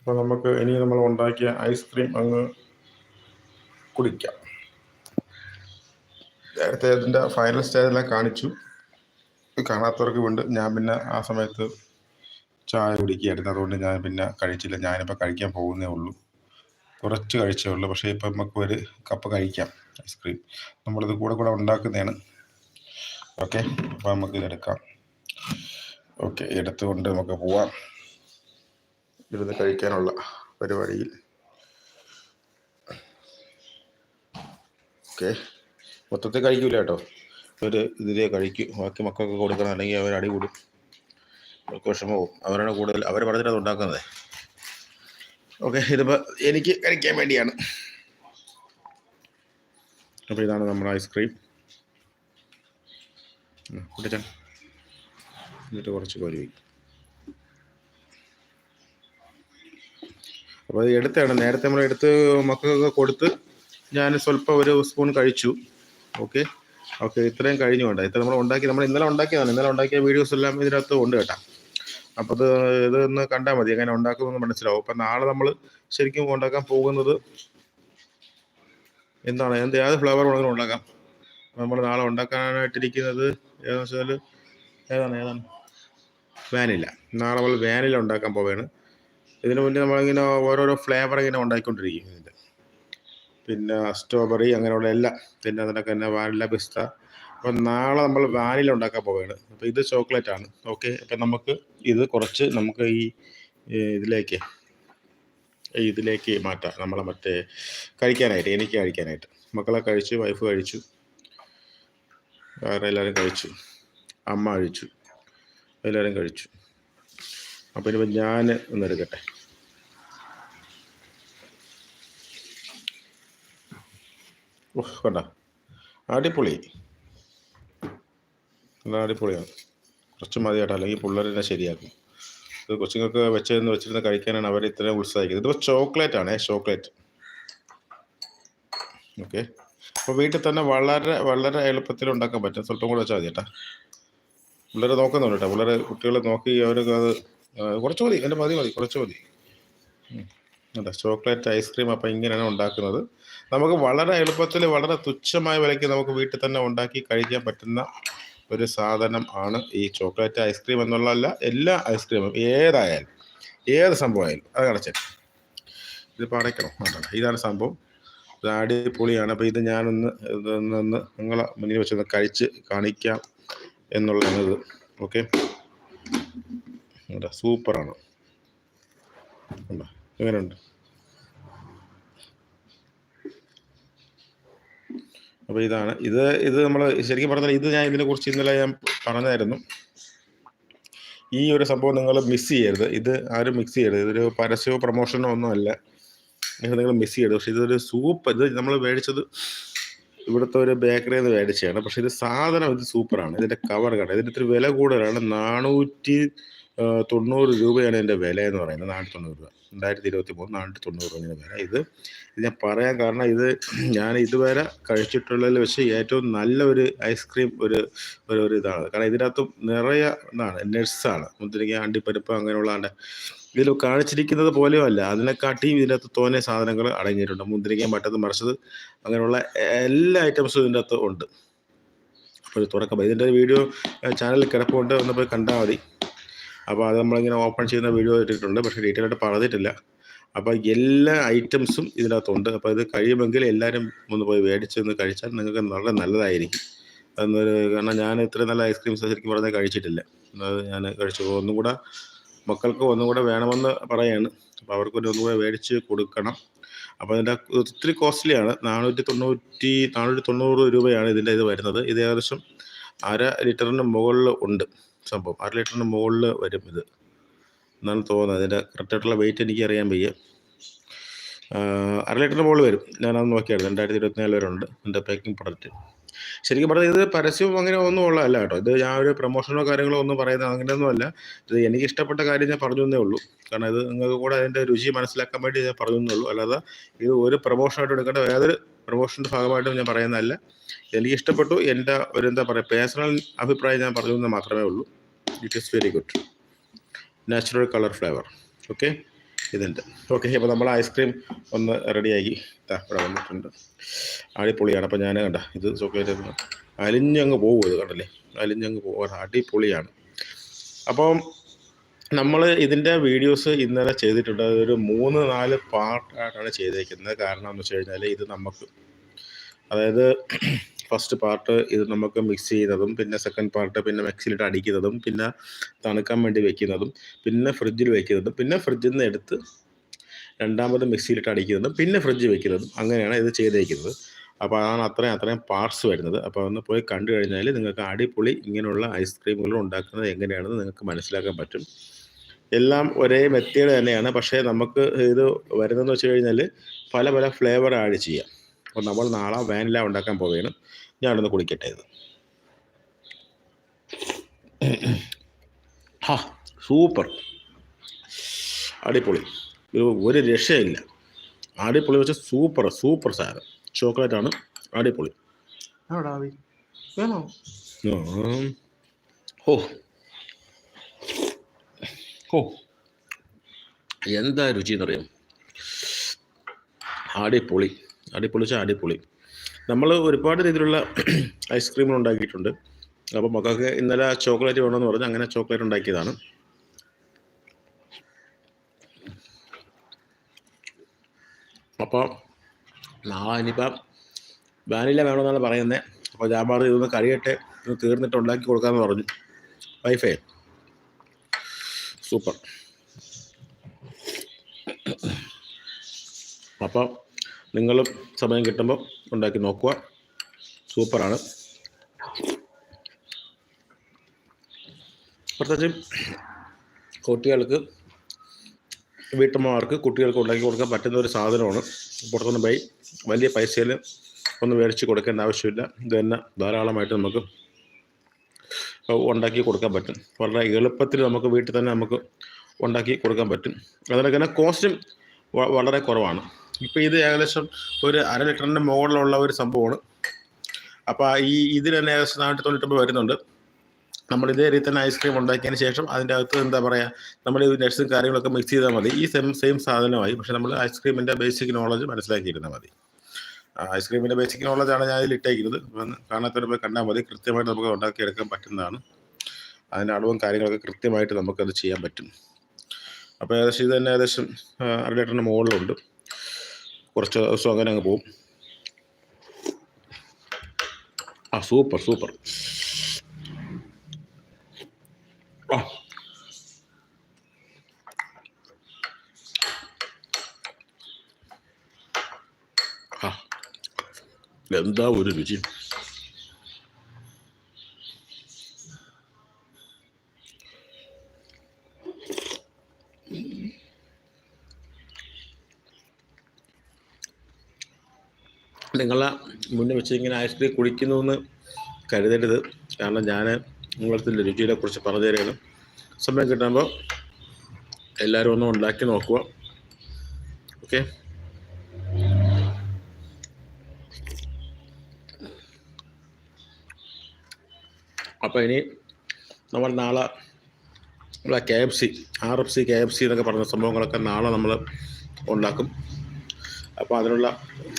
അപ്പോൾ നമുക്ക് ഇനി നമ്മൾ ഉണ്ടാക്കിയ ഐസ്ക്രീം അങ്ങ് കുടിക്കാം. നേരത്തെ അതിന്റെ ഫൈനൽ സ്റ്റേജെല്ലാം കാണിച്ചു. കാണാത്തവർക്ക് വേണ്ടി ഞാൻ പിന്നെ ആ സമയത്ത് ചായ കുടിക്കുകയായിരുന്നു. അതുകൊണ്ട് ഞാൻ പിന്നെ കഴിച്ചില്ല. ഞാനിപ്പോൾ കഴിക്കാൻ പോകുന്നേ ഉള്ളൂ. കുറച്ച് കഴിച്ചേ ഉള്ളൂ. പക്ഷേ ഇപ്പം നമുക്ക് ഒരു കപ്പ് കഴിക്കാം ഐസ്ക്രീം നമ്മളിത് കൂടെ കൂടെ ഉണ്ടാക്കുന്നതാണ്. ഓക്കെ അപ്പോൾ നമുക്ക് ഇതെടുക്കാം. ഓക്കെ എടുത്തുകൊണ്ട് നമുക്ക് പോവാം. ഇരുന്ന് കഴിക്കാനുള്ള പരിപാടിയിൽ. ഓക്കെ. മൊത്തത്തിൽ കഴിക്കൂല കേട്ടോ. ഒരു ഇതിലേ കഴിക്കും. ബാക്കി മക്കൾക്ക് കൊടുക്കണം. അല്ലെങ്കിൽ അവർ അടികൂടും അവർക്ക് വിഷമവും അവരാണ് കൂടുതൽ അവർ പറഞ്ഞിട്ട് ഉണ്ടാക്കുന്നത്. ഓക്കെ. ഇതിപ്പോൾ എനിക്ക് കഴിക്കാൻ വേണ്ടിയാണ്. അപ്പോൾ ഇതാണ് നമ്മുടെ ഐസ്ക്രീം. കുട്ടിച്ചാൻ എന്നിട്ട് കുറച്ച് കോരി വയ്ക്കും. അപ്പോൾ അത് എടുത്താണ്. നേരത്തെ നമ്മൾ എടുത്ത് മക്കൾക്കൊക്കെ കൊടുത്ത് ഞാൻ സ്വല്പം ഒരു സ്പൂൺ കഴിച്ചു. ഓക്കെ ഓക്കെ ഇത്രയും കഴിഞ്ഞു വേണ്ട ഇത്ര നമ്മൾ ഉണ്ടാക്കി നമ്മൾ ഇന്നലെ ഉണ്ടാക്കിയതാണ്. ഇന്നലെ ഉണ്ടാക്കിയ വീഡിയോസ് എല്ലാം ഇതിനകത്ത് ഉണ്ട് കേട്ടോ. അപ്പോൾ അത് ഇതൊന്ന് കണ്ടാൽ മതി. എങ്ങനെ ഉണ്ടാക്കുമെന്ന് മനസ്സിലാവും. അപ്പം നാളെ നമ്മൾ ശരിക്കും ഉണ്ടാക്കാൻ പോകുന്നത് എന്താണ്? എന്ത് ഏത് ഫ്ലേവർ വേണമെങ്കിലും ഉണ്ടാക്കാം. നമ്മൾ നാളെ ഉണ്ടാക്കാനായിട്ടിരിക്കുന്നത് ഏതാണെന്ന് വെച്ചാൽ ഏതാണ് ഏതാണ്? വാനില നാളെ നമ്മൾ വാനില ഉണ്ടാക്കാൻ പോവുകയാണ്. ഇതിനു മുന്നേ നമ്മളിങ്ങനെ ഓരോരോ ഫ്ലേവർ ഇങ്ങനെ ഉണ്ടാക്കിക്കൊണ്ടിരിക്കും ഇതിന്റെ. പിന്നെ സ്ട്രോബെറി അങ്ങനെയുള്ള എല്ലാം. പിന്നെ അതിനൊക്കെ തന്നെ വാനില പിസ്ത അപ്പം നാളെ നമ്മൾ വാനില ഉണ്ടാക്കാൻ പോവുകയാണ്. അപ്പോൾ ഇത് ചോക്ലേറ്റ് ആണ്. ഓക്കെ അപ്പം നമുക്ക് ഇത് കുറച്ച് നമുക്ക് ഈ ഇതിലേക്ക് ഇതിലേക്ക് മാറ്റാം. നമ്മളെ മറ്റേ കഴിക്കാനായിട്ട് എനിക്ക് കഴിക്കാനായിട്ട്. മക്കളെ കഴിച്ചു വൈഫ് കഴിച്ചു. വേറെ എല്ലാവരും കഴിച്ചു. അമ്മ കഴിച്ചു. എല്ലാവരും കഴിച്ചു. അപ്പോൾ ഇനിയിപ്പോൾ ഞാൻ ഒന്ന് എടുക്കട്ടെ. ഉഫ്, കണ്ട? അടിപൊളി. നല്ല അടിപൊളിയാണ്. കുറച്ച് മതി കേട്ടോ അല്ലെങ്കിൽ പിള്ളേരെന്നെ ശരിയാക്കും. ഇത് കൊച്ചുങ്ങൾക്ക് വെച്ചതെന്ന് വെച്ചിരുന്ന് കഴിക്കാനാണ് അവർ ഇത്രയും ഉത്സാഹിക്കുന്നത്. ഇതിപ്പോൾ ചോക്ലേറ്റ് ആണേ. Chocolate okay. അപ്പോൾ വീട്ടിൽ തന്നെ വളരെ വളരെ എളുപ്പത്തിൽ ഉണ്ടാക്കാൻ പറ്റും. സ്വല്പം കൂടെ വെച്ചാൽ മതി കേട്ടോ പിള്ളേരെ നോക്കുന്നുണ്ട് കേട്ടോ. പിള്ളേരെ കുട്ടികൾ നോക്കി അവർക്ക് അത് കുറച്ച് മതി എന്റെ മതി മതി കുറച്ച് മതി. അതെ ചോക്ലേറ്റ് ഐസ്ക്രീം അപ്പം ഇങ്ങനെയാണ് ഉണ്ടാക്കുന്നത്. നമുക്ക് വളരെ എളുപ്പത്തിൽ വളരെ തുച്ഛമായ വിലയ്ക്ക് നമുക്ക് വീട്ടിൽ തന്നെ ഉണ്ടാക്കി കഴിക്കാൻ പറ്റുന്ന ഒരു സാധനം ആണ് ഈ ചോക്ലേറ്റ് ഐസ്ക്രീം എന്നുള്ളതല്ല എല്ലാ ഐസ്ക്രീമും ഏതായാലും ഏത് സംഭവമായാലും അത് കടച്ചേ ഇതിപ്പോൾ അടയ്ക്കണം ഇതാണ് സംഭവം. ഇത് അടിപൊളിയാണ്. അപ്പോൾ ഇത് ഞാനൊന്ന് ഇതൊന്ന് നിങ്ങളെ മുന്നിൽ വെച്ചൊന്ന് കഴിച്ച് കാണിക്കാം എന്നുള്ളത് ഇത്. ഓക്കെ സൂപ്പറാണ്. എങ്ങനെയുണ്ട് അപ്പോൾ ഇതാണ്. ഇത് ഇത് നമ്മൾ ശരിക്കും പറഞ്ഞാൽ ഇത് ഞാൻ ഇതിനെക്കുറിച്ച് ഇന്നലെ ഞാൻ പറഞ്ഞായിരുന്നു. ഈ ഒരു സംഭവം നിങ്ങൾ മിസ് ചെയ്യരുത്. ഇത് ആരും മിക്സ് ചെയ്യരുത്. ഇതൊരു പരസ്യമോ പ്രൊമോഷനോ ഒന്നുമല്ല ഇത് നിങ്ങൾ മിസ് ചെയ്യരുത്. പക്ഷേ ഇതൊരു സൂപ്പർ ഇത് നമ്മൾ മേടിച്ചത് ഇവിടുത്തെ ഒരു ബേക്കറിയിൽ നിന്ന് മേടിച്ചതാണ്. പക്ഷേ ഇത് സാധനം ഇത് സൂപ്പറാണ് ഇതിന്റെ കവർ കണ്ട? ഇതിന്റെ ഇത്തിരി വില കൂടുതലാണ്. നാനൂറ്റി തൊണ്ണൂറ് രൂപയാണ് ഇതിന്റെ വില എന്ന് പറയുന്നത്. നാനൂറ്റി തൊണ്ണൂറ് രൂപ. രണ്ടായിരത്തി ഇരുപത്തി മൂന്ന് നാനൂറ്റി തൊണ്ണൂറ് രൂപ വില ഇത് ഇത് ഞാൻ പറയാൻ കാരണം ഇത് ഞാൻ ഇതുവരെ കഴിച്ചിട്ടുള്ളതിൽ വെച്ച് ഏറ്റവും നല്ല ഒരു ഐസ്ക്രീം ഒരു ഒരു ഇതാണ്. കാരണം ഇതിനകത്തും നിറയെ ഇതാണ് നട്സാണ് മുന്തിരിങ്ങ അണ്ടിപ്പരിപ്പ് അങ്ങനെയുള്ള ആണ്ട് ഇതിൽ കാണിച്ചിരിക്കുന്നത് പോലെയുമല്ല അതിനെക്കാട്ടിയും ഇതിനകത്ത് തോന്നിയ സാധനങ്ങൾ അടങ്ങിയിട്ടുണ്ട്. മുന്തിരിങ്ങ മറ്റത് മറിച്ചത് അങ്ങനെയുള്ള എല്ലാ ഐറ്റംസും ഇതിന്റെ അകത്ത് ഉണ്ട്. അപ്പോൾ ഇതിന്റെ ഇതിന്റെ വീഡിയോ ചാനലിൽ കിടപ്പുണ്ട്. ഒന്ന് പോയി കണ്ടാൽ മതി. അപ്പോൾ അത് നമ്മളിങ്ങനെ ഓപ്പൺ ചെയ്യുന്ന വീഡിയോ ഇട്ടിട്ടുണ്ട് പക്ഷേ ഡീറ്റെയിൽ ആയിട്ട് പറഞ്ഞിട്ടില്ല. അപ്പോൾ എല്ലാ ഐറ്റംസും ഇതിനകത്തുണ്ട്. അപ്പോൾ ഇത് കഴിയുമെങ്കിൽ എല്ലാവരും ഒന്ന് പോയി മേടിച്ചൊന്ന് കഴിച്ചാൽ നിങ്ങൾക്ക് വളരെ നല്ലതായിരിക്കും. അതൊന്നൊരു കാരണം ഞാൻ ഇത്രയും നല്ല ഐസ്ക്രീം ശരിക്കും പറഞ്ഞാൽ കഴിച്ചിട്ടില്ല. അത് ഞാൻ കഴിച്ചു. ഒന്നും കൂടെ മക്കൾക്ക് ഒന്നും കൂടെ വേണമെന്ന് പറയാണ്. അപ്പോൾ അവർക്ക് ഒന്നും കൂടെ മേടിച്ച് കൊടുക്കണം. അപ്പോൾ അതിന്റെ ഒത്തിരി കോസ്റ്റ്ലിയാണ് നാനൂറ്റി തൊണ്ണൂറ്റി നാനൂറ്റി തൊണ്ണൂറ് രൂപയാണ് ഇതിന്റെ ഇത് വരുന്നത്. ഇത് ഏകദേശം അര ലിറ്ററിന് മുകളിൽ ഉണ്ട്. സംഭവം. അര ലിറ്ററിന് മുകളിൽ വരും ഇത്. എന്നാണ് തോന്നുന്നത്. അതിന്റെ കറക്റ്റായിട്ടുള്ള വെയിറ്റ് എനിക്ക് അറിയാൻ വയ്യ. അര ലിറ്ററിന് മുകളിൽ വരും. ഞാനത് നോക്കിയായിരുന്നു. രണ്ടായിരത്തി ഇരുപത്തിനാല് വരെ ഉണ്ട്. എന്റെ പാക്കിംഗ് പ്രൊഡക്റ്റ് ശരിക്കും പറഞ്ഞാൽ ഇത് പരസ്യവും അങ്ങനെ ഒന്നും ഉള്ളതല്ല കേട്ടോ. ഇത് ഞാൻ ഒരു പ്രൊമോഷനോ കാര്യങ്ങളോ ഒന്നും പറയുന്നത് അങ്ങനെയൊന്നും അല്ല ഇത് എനിക്ക് ഇഷ്ടപ്പെട്ട കാര്യം ഞാൻ പറഞ്ഞു തന്നേ ഉള്ളൂ. കാരണം ഇത് നിങ്ങൾക്ക് കൂടെ അതിന്റെ രുചി മനസ്സിലാക്കാൻ വേണ്ടി ഞാൻ പറഞ്ഞു എന്നേ ഉള്ളൂ. അല്ലാതെ ഇത് ഒരു പ്രൊമോഷനായിട്ട് എടുക്കേണ്ട ഏതൊരു പ്രൊമോഷന്റെ ഭാഗമായിട്ടും ഞാൻ പറയുന്നതല്ല. എനിക്ക് ഇഷ്ടപ്പെട്ടു എന്റെ ഒരു എന്താ പറയുക പേഴ്സണൽ അഭിപ്രായം ഞാൻ പറഞ്ഞു തന്നെ മാത്രമേ ഉള്ളൂ. It is very good natural colour flavour okay ഇതുണ്ട്. ഓക്കെ അപ്പോൾ നമ്മൾ ഐസ്ക്രീം ഒന്ന് റെഡിയാക്കി. ഇവിടെ വന്നിട്ടുണ്ട്. അടിപൊളിയാണ്. അപ്പോൾ ഞാൻ കണ്ട ഇത് ചോക്ലേറ്റ് അലിഞ്ഞങ്ങ് പോകും ഇത് കണ്ടല്ലേ? അലിഞ്ഞങ്ങ് പോകും. അടിപൊളിയാണ്. അപ്പം നമ്മൾ ഇതിന്റെ വീഡിയോസ് ഇന്നലെ ചെയ്തിട്ടുണ്ട്. അതൊരു മൂന്ന് നാല് പാർട്ടായിട്ടാണ് ചെയ്തേക്കുന്നത്. കാരണം എന്ന് വെച്ച് കഴിഞ്ഞാൽ ഇത് നമുക്ക് അതായത് ഫസ്റ്റ് പാർട്ട് ഇത് നമുക്ക് മിക്സ് ചെയ്യുന്നതും പിന്നെ സെക്കൻഡ് പാർട്ട് പിന്നെ മിക്സിയിലിട്ട് അടിക്കുന്നതും പിന്നെ തണുക്കാൻ വേണ്ടി വെക്കുന്നതും പിന്നെ ഫ്രിഡ്ജിൽ വെക്കുന്നതും പിന്നെ ഫ്രിഡ്ജിൽ നിന്ന് എടുത്ത് രണ്ടാമത് മിക്സിയിലിട്ട് അടിക്കുന്നതും പിന്നെ ഫ്രിഡ്ജ് വെക്കുന്നതും അങ്ങനെയാണ് ഇത് ചെയ്തേക്കുന്നത്. അപ്പോൾ അതാണ് അത്രയും അത്രയും പാർട്സ് വരുന്നത്. അപ്പോൾ ഒന്ന് പോയി കണ്ടു കഴിഞ്ഞാൽ നിങ്ങൾക്ക് അടിപൊളി ഇങ്ങനെയുള്ള ഐസ്ക്രീമുകൾ ഉണ്ടാക്കുന്നത് എങ്ങനെയാണെന്ന് നിങ്ങൾക്ക് മനസ്സിലാക്കാൻ പറ്റും. എല്ലാം ഒരേ മെത്തേഡ് തന്നെയാണ്. പക്ഷേ നമുക്ക് ഇത് വരുന്നതെന്ന് വെച്ച് കഴിഞ്ഞാൽ പല പല ഫ്ലേവർ ആഡ് ചെയ്യാം. അപ്പോൾ നമ്മൾ നാളെ വാനില ഉണ്ടാക്കാൻ പോവുകയാണ്. ഞാനൊന്ന് കുടിക്കട്ടെ ഇത്. ഹാ സൂപ്പർ. അടിപൊളി. ഒരു രക്ഷയില്ല. അടിപൊളി വെച്ചാൽ സൂപ്പർ സൂപ്പർ സാധനം. ചോക്ലേറ്റ് ആണ് അടിപൊളി. ഓ. ഓ. എന്താ രുചി എന്നറിയാം? അടിപൊളി. അടിപൊളി വെച്ചാൽ അടിപൊളി. നമ്മൾ ഒരുപാട് രീതിയിലുള്ള ഐസ്ക്രീമുകൾ ഉണ്ടാക്കിയിട്ടുണ്ട്. അപ്പോൾ മക്കൾക്ക് ഇന്നലെ ചോക്ലേറ്റ് വേണമെന്ന് പറഞ്ഞ് അങ്ങനെ ചോക്ലേറ്റ് ഉണ്ടാക്കിയതാണ്. അപ്പോൾ നാളെ ഇനിയിപ്പം വാനില വേണമെന്നാണ് പറയുന്നത് അപ്പോൾ പറഞ്ഞു ഇതൊന്ന് കഴിയട്ടെ ഇത് തീർന്നിട്ട് ഉണ്ടാക്കി കൊടുക്കാമെന്ന് പറഞ്ഞു. വൈഫേ സൂപ്പർ അപ്പോൾ നിങ്ങളും സമയം കിട്ടുമ്പോൾ ഉണ്ടാക്കി നോക്കുക. സൂപ്പറാണ്. പ്രത്യേകിച്ചും കുട്ടികൾക്ക് വീട്ടമ്മമാർക്ക് കുട്ടികൾക്ക് ഉണ്ടാക്കി കൊടുക്കാൻ പറ്റുന്ന ഒരു സാധനമാണ്. പുറത്തുനിന്ന് പോയി വലിയ പൈസയിൽ ഒന്നും മേടിച്ച് കൊടുക്കേണ്ട ആവശ്യമില്ല. ഇത് തന്നെ ധാരാളമായിട്ട് നമുക്ക് ഉണ്ടാക്കി കൊടുക്കാൻ പറ്റും. വളരെ എളുപ്പത്തിൽ നമുക്ക് വീട്ടിൽ തന്നെ നമുക്ക് ഉണ്ടാക്കി കൊടുക്കാൻ പറ്റും. അതിനൊക്കെ കോസ്റ്റും വളരെ കുറവാണ്. ഇപ്പോൾ ഇത് ഏകദേശം ഒരു അര ലിറ്ററിന്റെ മുകളിലുള്ള ഒരു സംഭവമാണ്. അപ്പോൾ ഈ ഇതിൽ തന്നെ ഏകദേശം നാനൂറ്റി തൊണ്ണൂറ്റൊമ്പത് വരുന്നുണ്ട്. നമ്മൾ ഇതേ രീതി തന്നെ ഐസ്ക്രീം ഉണ്ടാക്കിയതിന് ശേഷം അതിന്റെ അകത്ത് എന്താ പറയുക നമ്മൾ ഈ നട്സും കാര്യങ്ങളൊക്കെ മിക്സ് ചെയ്താൽ മതി. ഈ സെയിം സെയിം സാധനമായി പക്ഷേ നമ്മൾ ഐസ്ക്രീമിന്റെ ബേസിക് നോളജ് മനസ്സിലാക്കിയിരുന്നാൽ മതി. ഐസ്ക്രീമിന്റെ ബേസിക് നോളജാണ് ഞാൻ ഇതിൽ ഇട്ടേക്കുന്നത്. അപ്പം കാണാത്തവർ പോയി കണ്ടാൽ മതി. കൃത്യമായിട്ട് നമുക്ക് ഉണ്ടാക്കിയെടുക്കാൻ പറ്റുന്നതാണ്. അതിന്റെ അളവും കാര്യങ്ങളൊക്കെ കൃത്യമായിട്ട് നമുക്കത് ചെയ്യാൻ പറ്റും. അപ്പോൾ ഏകദേശം ഇത് തന്നെ ഏകദേശം അര ലിറ്ററിന്റെ മുകളിലുണ്ട്. കുറച്ച് ദിവസം അങ്ങനെ അങ്ങ് പോവും. ആ സൂപ്പർ സൂപ്പർ. ആ. എന്താ ഒരു രുചി? നിങ്ങളെ മുന്നേ വെച്ച് ഇങ്ങനെ ഐസ്ക്രീം കുടിക്കുന്നു എന്ന് കരുതരുത്. കാരണം ഞാൻ നിങ്ങളുടെ രുചിയെ കുറിച്ച് പറഞ്ഞു തരികയാണ്. സമയം കിട്ടുമ്പോൾ എല്ലാവരും ഒന്ന് ഉണ്ടാക്കി നോക്കുക. ഓക്കെ അപ്പോൾ ഇനി നമ്മൾ നാളെ നമ്മളെ K F C R F C K F C എന്നൊക്കെ പറഞ്ഞ സംഭവങ്ങളൊക്കെ നാളെ നമ്മൾ ഉണ്ടാക്കും. അപ്പോൾ അതിനുള്ള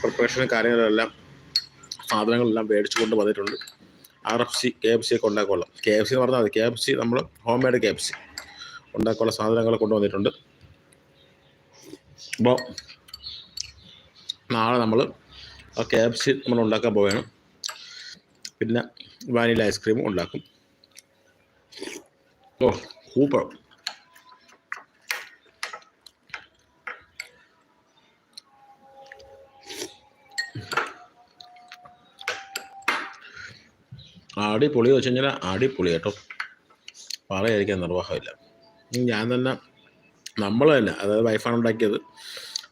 പ്രിപ്പറേഷനും കാര്യങ്ങളെല്ലാം സാധനങ്ങളെല്ലാം മേടിച്ചു കൊണ്ട് വന്നിട്ടുണ്ട്. R F C K F C ഒക്കെ ഉണ്ടാക്കിക്കൊള്ളാം കെ എഫ് സി എന്ന് പറഞ്ഞാൽ മതി. കെ എഫ് സി നമ്മൾ home made K F C ഉണ്ടാക്കാനുള്ള സാധനങ്ങൾ കൊണ്ടുവന്നിട്ടുണ്ട് അപ്പോൾ നാളെ നമ്മൾ ആ കെ എഫ് സി നമ്മൾ ഉണ്ടാക്കാൻ പോവുകയാണ്. പിന്നെ വാനില ഐസ്ക്രീമും ഉണ്ടാക്കും. ഓ സൂപ്പർ അടിപൊളി വെച്ച് കഴിഞ്ഞാൽ അടിപൊളി കേട്ടോ. പറയാതിരിക്കാൻ നിർവാഹമില്ല. ഞാൻ തന്നെ നമ്മൾ തന്നെ അതായത് വൈഫാണ് ഉണ്ടാക്കിയത്.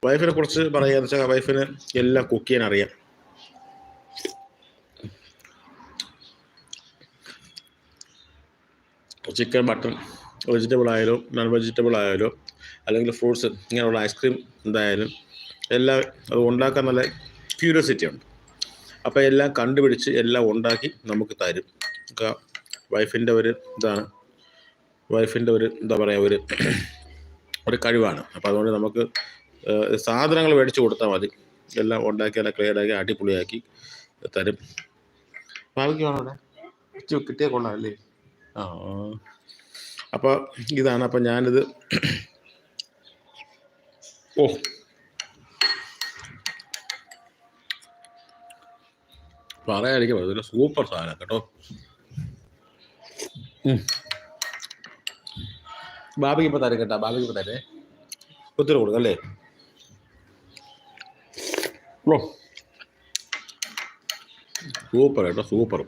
വൈഫിനെ കുറിച്ച് പറയുകയെന്ന് വെച്ചാൽ വൈഫിന് എല്ലാം കുക്ക് ചെയ്യാൻ അറിയാം. ചിക്കൻ മട്ടൺ വെജിറ്റബിൾ ആയാലും നോൺ വെജിറ്റബിൾ ആയാലും അല്ലെങ്കിൽ ഫ്രൂട്ട്സ് ഇങ്ങനെയുള്ള ഐസ്ക്രീം എന്തായാലും എല്ലാം അത് ഉണ്ടാക്കാൻ നല്ല ക്യൂരിയോസിറ്റി ഉണ്ട്. അപ്പോൾ എല്ലാം കണ്ടുപിടിച്ച് എല്ലാം ഉണ്ടാക്കി നമുക്ക് തരും. വൈഫിന്റെ ഒരു ഇതാണ്. വൈഫിന്റെ ഒരു എന്താ പറയുക ഒരു ഒരു കഴിവാണ്. അപ്പോൾ അതുകൊണ്ട് നമുക്ക് സാധനങ്ങൾ മേടിച്ച് കൊടുത്താൽ മതി. എല്ലാം ഉണ്ടാക്കി എല്ലാം ക്ലിയർ ആക്കി അടിപൊളിയാക്കി തരും. ഭാവിക്ക് വേണം അവിടെ? ഇച്ചിരി കിട്ടിയാൽ കൊള്ളാം ആ. അപ്പോൾ ഇതാണ്. അപ്പം ഞാനിത് ഓ പറയാതിരിക്കും ഇതൊരു സൂപ്പർ സാധനം കേട്ടോ. ഉം. ബാബിക്ക് ഇപ്പൊ കേട്ടാ. ബാബിക്ക് ഇപ്പൊ തരേ. ഒത്തിരി കൊടുക്കും അല്ലേ? സൂപ്പർ കേട്ടോ സൂപ്പർ.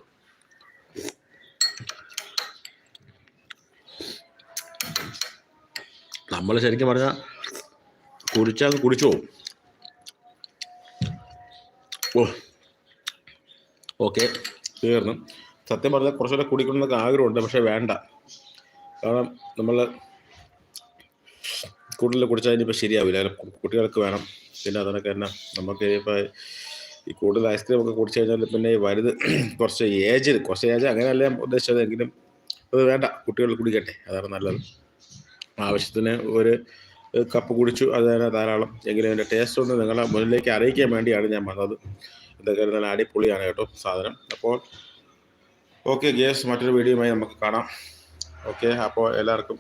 നമ്മൾ ശരിക്കും പറഞ്ഞാൽ കുടിച്ചാൽ കുടിച്ചു പോകും ഓ ഓക്കെ തീർന്നു. സത്യം പറഞ്ഞാൽ കുറച്ചുകൂടെ കുടിക്കണമെന്നൊക്കെ ആഗ്രഹമുണ്ട് പക്ഷെ വേണ്ട. കാരണം നമ്മൾ കൂടുതൽ കുടിച്ചാൽ ഇനിയിപ്പോൾ ശരിയാവില്ല. കുട്ടികൾക്ക് വേണം. പിന്നെ അതിനൊക്കെ തന്നെ നമുക്ക് ഇപ്പോൾ ഈ കൂടുതൽ ഐസ്ക്രീം ഒക്കെ കുടിച്ചു കഴിഞ്ഞാൽ പിന്നെ വലുത് കുറച്ച് ഏജിൽ കുറച്ച് ഏജ് അങ്ങനെയല്ല ഉദ്ദേശിച്ചത്. എങ്കിലും അത് വേണ്ട കുട്ടികൾ കുടിക്കട്ടെ. അതാണ് നല്ലത്. ആവശ്യത്തിന് ഒരു കപ്പ് കുടിച്ചു അത് തന്നെ ധാരാളം. എങ്കിലും അതിന്റെ ടേസ്റ്റ് ഒന്ന് നിങ്ങളെ മുന്നിലേക്ക് അറിയിക്കാൻ വേണ്ടിയാണ് ഞാൻ വന്നത്. ഇതൊക്കെ നല്ല അടിപൊളിയാണ് കേട്ടോ സാധനം. അപ്പോൾ ഓക്കെ ഗേസ് മറ്റൊരു വീഡിയോയുമായി നമുക്ക് കാണാം. ഓക്കെ അപ്പോൾ എല്ലാവർക്കും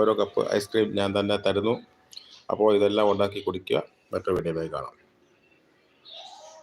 ഓരോ കപ്പ് ഐസ്ക്രീം ഞാൻ തന്നെ തരുന്നു. അപ്പോൾ ഇതെല്ലാം ഉണ്ടാക്കി കുടിക്കുക. മറ്റൊരു വീഡിയോയുമായി കാണാം.